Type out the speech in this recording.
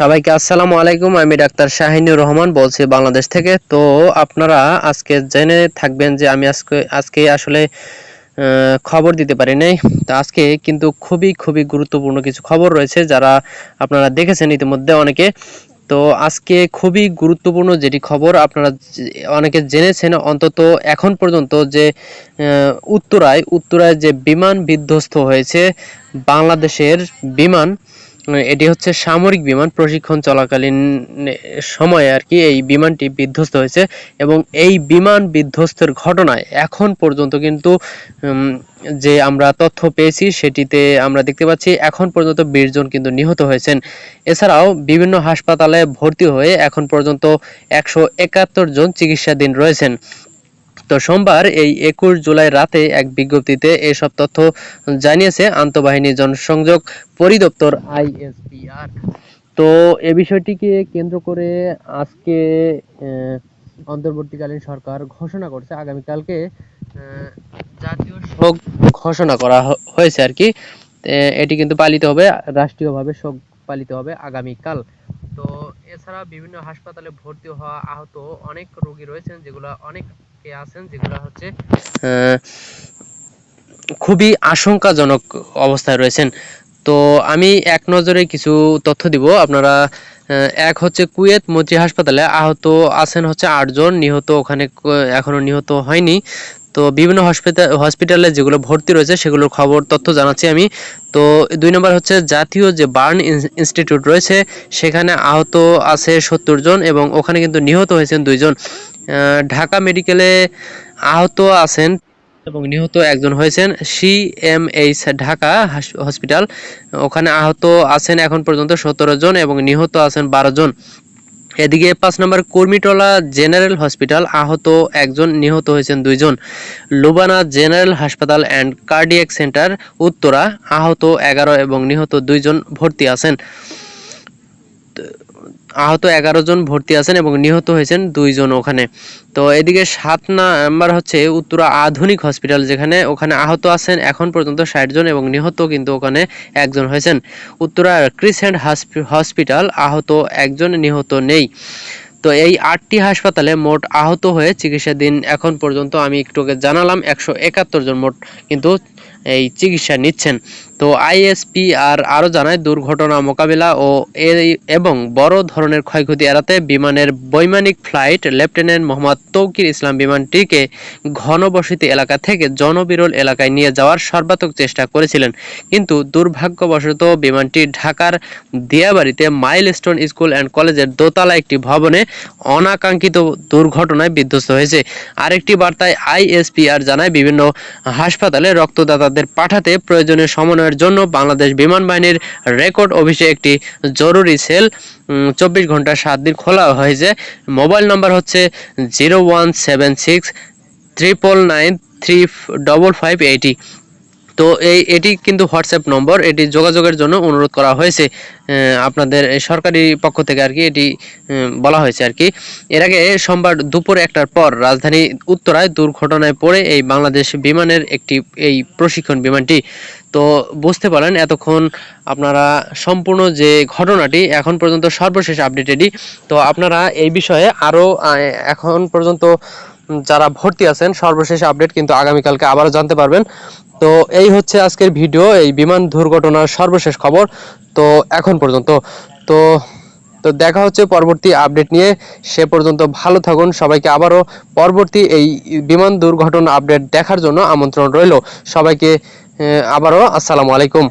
সবাইকে আসসালামু আলাইকুম। আমি ডাক্তার শাহিনুর রহমান বলছি বাংলাদেশ থেকে। তো আপনারা আজকে জেনে থাকবেন যে আমি আজকে আজকে আসলে খবর দিতে পারি নাই। তো আজকে কিন্তু খুবই খুবই গুরুত্বপূর্ণ কিছু খবর রয়েছে যারা আপনারা দেখেছেন ইতিমধ্যে অনেকে। তো আজকে খুবই গুরুত্বপূর্ণ যেটি খবর আপনারা অনেকে জেনেছেন অন্তত এখন পর্যন্ত যে উত্তরায় উত্তরায় যে বিমান বিধ্বস্ত হয়েছে, বাংলাদেশের বিমান এটি হচ্ছে সামরিক বিমান প্রশিক্ষণ চলাকালীন সময়ে আর কি এই বিমানটি বিধ্বস্ত হয়েছে এবং এই বিমান বিধ্বস্তের ঘটনায় এখন পর্যন্ত কিন্তু যে আমরা তথ্য পেয়েছি সেটিতে আমরা দেখতে পাচ্ছি এখন পর্যন্ত বিশ জন কিন্তু নিহত হয়েছেন। এছাড়াও বিভিন্ন হাসপাতালে ভর্তি হয়ে এখন পর্যন্ত একশো একাত্তর জন চিকিৎসাধীন রয়েছেন। তো সোমবার এই একুশ জুলাই রাতে এক বিজ্ঞপ্তিতে এসব তথ্য জানিয়েছে আন্তঃবাহিনী জনসংযোগ পরিদপ্তর আইএসপিআর তো এ বিষয়টিকে কেন্দ্র করে আজকে অন্তর্বর্তীকালীন সরকার ঘোষণা করছে। আগামীকালকে জাতীয় শোক ঘোষণা করা হয়েছে আর কি। এটি কিন্তু পালিত হবে, রাষ্ট্রীয়ভাবে শোক পালিত হবে আগামীকাল। তো এছাড়া বিভিন্ন হাসপাতালে ভর্তি হওয়া আহত অনেক রোগী রয়েছেন, যেগুলো অনেকে আছেন, যেগুলো হচ্ছে খুবই আশঙ্কাজনক অবস্থায় রয়েছেন। তো আমি এক নজরে কিছু তথ্য দিব। আপনারা এক হচ্ছে কুয়েত মন্ত্রী হাসপাতালে আহত আছেন হচ্ছে আটজন নিহত ওখানে এখনও নিহত হয়নি। তো বিভিন্ন হসপিটাল হসপিটালে যেগুলো ভর্তি রয়েছে, সেগুলোর খবর, তথ্য জানাচ্ছি আমি। তো দুই নম্বর হচ্ছে জাতীয় যে বার্ন ইন- ইনস্টিটিউট রয়েছে, সেখানে আহত আছে সত্তর জন এবং ওখানে কিন্তু নিহত হয়েছেন দুইজন ঢাকা মেডিকেলে আহত আছেন এবং নিহত একজন হয়েছেন সিএমএইচ ঢাকা হসপিটাল। ওখানে আহত আছেন এখন পর্যন্ত সতেরো জন এবং নিহত আছেন বারো জন। এদিকে পাঁচ নম্বর কর্মীটলা জেনারেল হসপিটাল, আহত একজন, নিহত হয়েছেন দুইজন। লুবানা জেনারেল হাসপাতাল অ্যান্ড কার্ডিয়াক সেন্টার, উত্তরা, আহত এগারো এবং নিহত দুইজন ভর্তি আছেন। আহত এগারো জন ভর্তি আছেন এবং নিহত হয়েছেন দুইজন ওখানে। তো এদিকে সাত নাম্বার হচ্ছে উত্তরা আধুনিক হসপিটাল যেখানে ওখানে আহত আছেন, এখন পর্যন্ত ষাট জন এবং নিহত কিন্তু ওখানে একজন হয়েছেন। উত্তরা ক্রিসেন্ট হসপিটাল আহত একজন, নিহত নেই। তো এই আটটি হাসপাতালে মোট আহত হয়ে চিকিৎসাধীন এখন পর্যন্ত আমি একটু জানালাম, একশো একাত্তর জন মোট কিন্তু এই চিকিৎসা নিচ্ছেন। তো আইএসপি আর আরও জানায়, দুর্ঘটনা মোকাবিলা ও এবং বড় ধরনের ক্ষয়ক্ষতি এড়াতে বিমানের বৈমানিক ফ্লাইট লেফটেন্যান্ট মোহাম্মদ তৌকির ইসলাম বিমানটিকে ঘনবসতি এলাকা থেকে জনবিরল এলাকায় নিয়ে যাওয়ার সর্বাত্মক চেষ্টা করেছিলেন। কিন্তু দুর্ভাগ্যবশত বিমানটি ঢাকার দিয়াবাড়িতে মাইলস্টোন স্কুল অ্যান্ড কলেজের দোতলা একটি ভবনে অনাকাঙ্ক্ষিত দুর্ঘটনায় বিধ্বস্ত হয়েছে। আরেকটি বার্তায় আইএসপিআর জানায়, বিভিন্ন হাসপাতালে রক্তদাতাদের পাঠাতে প্রয়োজনীয় সমন্বয়ের জন্য বাংলাদেশ বিমান বাহিনীর রেকর্ড অফিসে একটি জরুরি সেল চব্বিশ ঘণ্টা সাত দিন খোলা হয়েছে। মোবাইল নাম্বার হচ্ছে zero one seven six triple nine three double five eighty. তো এই, এটি কিন্তু হোয়াটসঅ্যাপ নম্বর, এটি যোগাযোগের জন্য অনুরোধ করা হয়েছে আপনাদের সরকারি পক্ষ থেকে আর কি এটি বলা হয়েছে আর কি। এর আগে সোমবার দুপুর একটার পর রাজধানী উত্তরায় দুর্ঘটনায় পড়ে এই বাংলাদেশ বিমানের একটি, এই প্রশিক্ষণ বিমানটি। তো বুঝতে পারেন এতক্ষণ আপনারা সম্পূর্ণ যে ঘটনাটি এখন পর্যন্ত সর্বশেষ আপডেট এটি তো আপনারা এই বিষয়ে আরও এখন পর্যন্ত যারা ভর্তি আছেন, সর্বশেষ আপডেট কিন্তু আগামীকালকে আবারও জানতে পারবেন। তো এই হচ্ছে আজকের ভিডিও, এই বিমান দুর্ঘটনার সর্বশেষ খবর। তো এখন পর্যন্ত, তো তো দেখা হচ্ছে পরবর্তী আপডেট নিয়ে। সে পর্যন্ত ভালো থাকুন, সবাইকে আবারও পরবর্তী এই বিমান দুর্ঘটনা আপডেট দেখার জন্য আমন্ত্রণ রইল। সবাইকে আবারও আসসালামু আলাইকুম।